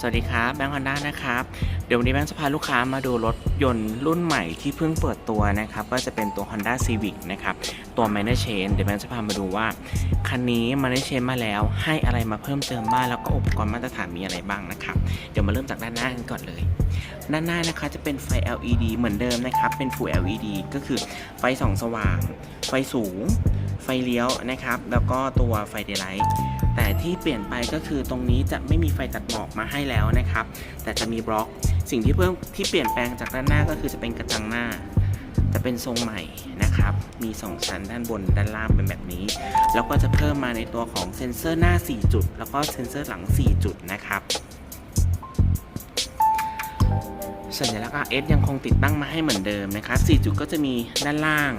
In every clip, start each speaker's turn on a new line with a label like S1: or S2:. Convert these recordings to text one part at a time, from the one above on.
S1: สวัสดีครับแบงค์ฮอนด้านะครับ เดี๋ยววันนี้แบงค์จะพาลูกค้ามาดูรถยนต์รุ่นใหม่ที่เพิ่งเปิดตัวนะครับ ก็จะเป็นตัว Honda Civic นะครับ ตัว Minor Chain เดี๋ยวแบงค์จะพามาดูว่า คันนี้ Minor Chain มาแล้ว ให้อะไรมาเพิ่มเติมบ้างแล้วก็อุปกรณ์มาตรฐานมีอะไรบ้างนะครับ เดี๋ยวมาเริ่มจากด้านหน้ากันก่อนเลย ด้านหน้านะคะจะเป็นไฟ LED เหมือนเดิมนะครับ เป็น Full LED ก็คือไฟส่องสว่าง ไฟสูง ไฟเลี้ยวนะครับ แล้วก็ตัวไฟเดย์ไลท์ แต่ที่เปลี่ยนไปก็คือตรงนี้จะไม่มีไฟตัดหมอกมาให้แล้วนะครับ แต่จะมีบล็อก สิ่งที่เพิ่มที่เปลี่ยนแปลงจากด้านหน้าก็คือจะเป็นกระจังหน้า จะเป็นทรงใหม่นะครับ มี 2 ชั้นด้านบนด้านล่างเป็นแบบนี้ แล้วก็จะเพิ่มมาในตัวของเซ็นเซอร์หน้า 4 จุด แล้วก็เซ็นเซอร์หลัง 4 จุดนะครับสัญลักษณ์ RS ยังคงติดตั้งมาให้เหมือนเดิมนะครับ 4 จุดก็จะมีด้านล่าง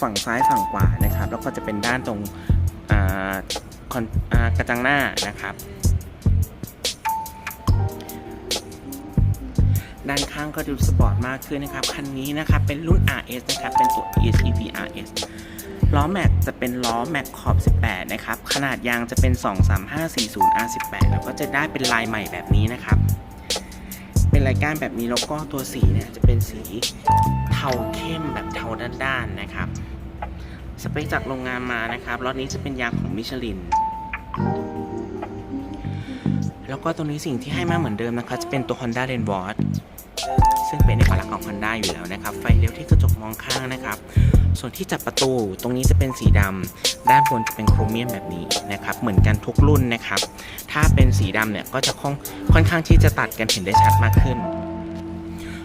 S1: ฝั่งซ้ายฝั่งขวานะครับ แล้วก็จะเป็นด้านตรง กระจังหน้านะครับ ด้านข้างก็ดูสปอร์ตมากขึ้นนะครับ คันนี้นะครับเป็นรุ่น RS นะครับ เป็นตัว EHEV RS ล้อแม็กจะเป็นล้อแม็กขอบ 18 นะครับ ขนาดยางจะเป็น 23540 R18 แล้วก็จะได้เป็นลายใหม่แบบนี้นะครับ เป็นรายการแบบนี้แล้วก็ตัวสีเนี่ยจะเป็นสีเทาเข้มแบบเทาด้านๆนะครับ สเปคจากโรงงานมานะครับ รถนี้จะเป็นยางของมิชลิน แล้วก็ตรงนี้สิ่งที่ให้มาเหมือนเดิมนะคะ จะเป็นตัว Honda l a n w a t ซึ่งเป็นเอกลักษณ์ของ Honda อยู่แล้วนะครับ ไฟเลี้ยวที่กระจกมองข้างนะครับ ส่วนที่จับประตูตรงนี้จะเป็นสีดำด้านบนจะเป็นโครเมียมแบบนี้นะครับ เหมือนกันทุกรุ่นนะครับ ถ้าเป็นสีดำเนี่ยก็จะค่อนค่อนข้างที่จะตัดกันเห็นได้ชัดมากขึ้น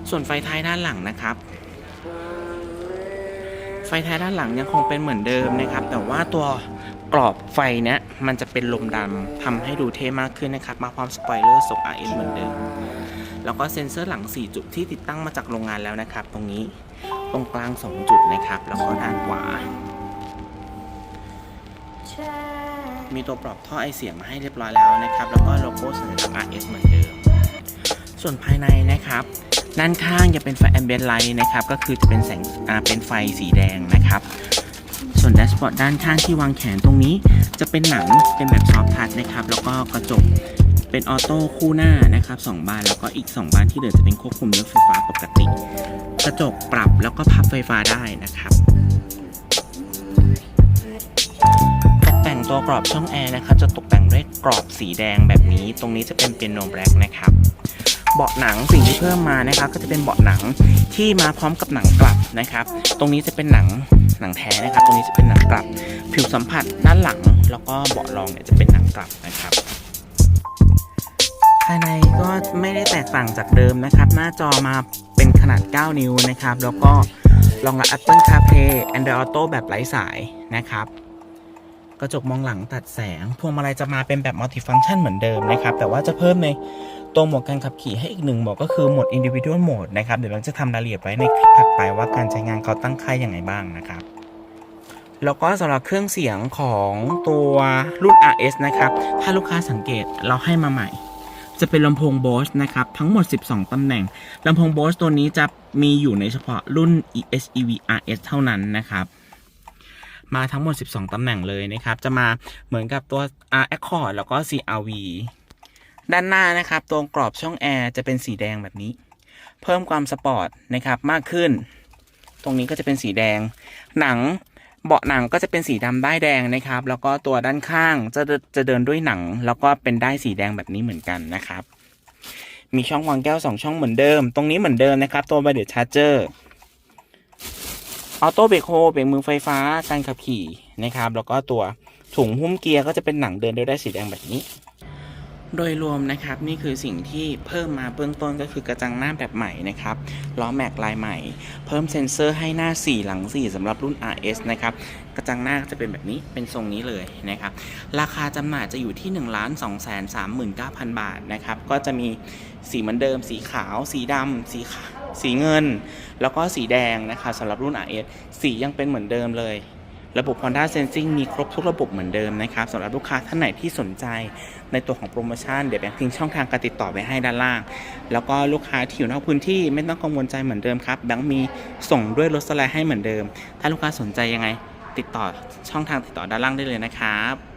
S1: ส่วนไฟท้ายด้านหลังนะครับไฟท้ายด้านหลังยังคงเป็นเหมือนเดิมนะครับ แต่ว่าตัว กรอบไฟเนี้ยมันจะเป็นลมดำทำให้ดูเท่มากขึ้นนะครับ มาพร้อมสปอยเลอร์ส่ง RS เหมือนเดิม แล้วก็เซ็นเซอร์หลัง 4 จุดที่ติดตั้งมาจากโรงงานแล้วนะครับ ตรงนี้ตรงกลาง 2 จุดนะครับ แล้วก็ด้านขวา มีตัวปรับท่อไอเสียงมาให้เรียบร้อยแล้วนะครับ แล้วก็โลโก้สัญลักษณ์ RS เหมือนเดิม ส่วนภายในนะครับด้านข้างจะเป็นไฟแอมเบียนไลท์นะครับ ก็คือจะเป็นแสงเป็นไฟสีแดงนะครับ ส่วนแดชบอร์ดด้านข้างที่วางแขนตรงนี้ จะเป็นหนังเป็นแบบซอฟทัชนะครับ แล้วก็กระจกเป็นออโต้คู่หน้านะครับสองบานแล้วก็อีก 2 บานที่เหลือจะเป็นควบคุมด้วยไฟฟ้าปกติ กระจกปรับแล้วก็พับไฟฟ้าได้นะครับตกแต่งตัวกรอบช่องแอร์นะครับจะตกแต่งด้วยกรอบสีแดงแบบนี้ ตรงนี้จะเป็นเปียโนแบล็กนะครับเบาะหนังสิ่งที่เพิ่มมานะครับ ก็จะเป็นเบาะหนังที่มาพร้อมกับหนังกลับนะครับ ตรงนี้จะเป็นหนัง หนังแท้นะครับ ตรงนี้จะเป็นหนังกลับ ผิวสัมผัสด้านหลัง แล้วก็เบาะรองเนี่ยจะเป็นหนังกลับนะครับภายในก็ไม่ได้แตกต่างจากเดิมนะครับ หน้าจอมาเป็นขนาด 9 นิ้วนะครับ แล้วก็รองรับ Apple CarPlay Android Auto แบบไร้สายนะครับ กระจกมองหลังตัดแสง พวงมาลัยจะมาเป็นแบบมัลติฟัง c t ชันเหมือนเดิมนะครับ แต่ว่าจะเพิ่มใน ตัวโหมดการขับขี่ให้อีกหนึ่งโหมดก็คือโหมด Individual Mode นะครับ เดี๋ยวเราจะทำรายละเอียดไว้ในคลิปถัดไปว่าการใช้งานเขาตั้งค่ายยังไงบ้างนะครับ แล้วก็สำหรับเครื่องเสียงของตัวรุ่น RS นะครับ ถ้าลูกค้าสังเกตเราให้มาใหม่ จะเป็นลำโพง Bose นะครับ ทั้งหมด 12 ตำแหน่งลำโพง Bose ตัวนี้จะมีอยู่ในเฉพาะรุ่น EHEV RS เท่านั้นนะครับมาทั้งหมด 12 ตำแหน่งเลยนะครับ จะมาเหมือนกับตัว R Accord แล้วก็ CRV ด้านหน้านะครับ ตรงกรอบช่องแอร์จะเป็นสีแดงแบบนี้ เพิ่มความสปอร์ตนะครับมากขึ้น ตรงนี้ก็จะเป็นสีแดง หนังเบาะหนังก็จะเป็นสีดำได้ายแดงนะครับ แล้วก็ตัวด้านข้างจะจะเดินด้วยหนัง แล้วก็เป็นได้ายสีแดงแบบนี้เหมือนกันนะครับ มีช่องวางแก้วสองช่องเหมือนเดิม ตรงนี้เหมือนเดิมนะครับ ตัวไบเดอร์ชาร์เจอร์ออโต้เบรกโฮเบรกมือไฟฟ้าการขับขี่นะครับ แล้วก็ตัวถุงหุ้มเกียร์ก็จะเป็นหนังเดินด้วยได้ายสีแดงแบบนี้ โดยรวมนะครับนี่คือสิ่งที่เพิ่มมาเบื้องต้นก็คือกระจังหน้าแบบใหม่นะครับล้อแม็กลายใหม่ เพิ่มเซ็นเซอร์ให้หน้า 4 หลัง 4สำหรับรุ่น RS นะครับกระจังหน้าจะเป็นแบบนี้เป็นทรงนี้เลยนะครับราคาจำหน่ายจะอยู่ที่ 1 2 3 9 0 0 0 บาทนะครับก็จะมีสีเหมือนเดิม สีขาว สีดำสีสีเงิน แล้วก็สีแดงนะครับสำหรับรุ่น RS สียังเป็นเหมือนเดิมเลย ระบบ Honda Sensing มีครบทุกระบบเหมือนเดิมนะครับสำหรับลูกค้าท่านไหนที่สนใจในตัวของโปรโมชั่นเดี๋ยวแบงค์ทิ้งช่องทางการติดต่อไว้ให้ด้านล่าง แล้วก็ลูกค้าที่อยู่นอกพื้นที่ไม่ต้องกังวลใจเหมือนเดิมครับแบงค์มีส่งด้วยรถสไลด์ให้เหมือนเดิม ถ้าลูกค้าสนใจยังไง ติดต่อช่องทางติดต่อด้านล่างได้เลยนะครับ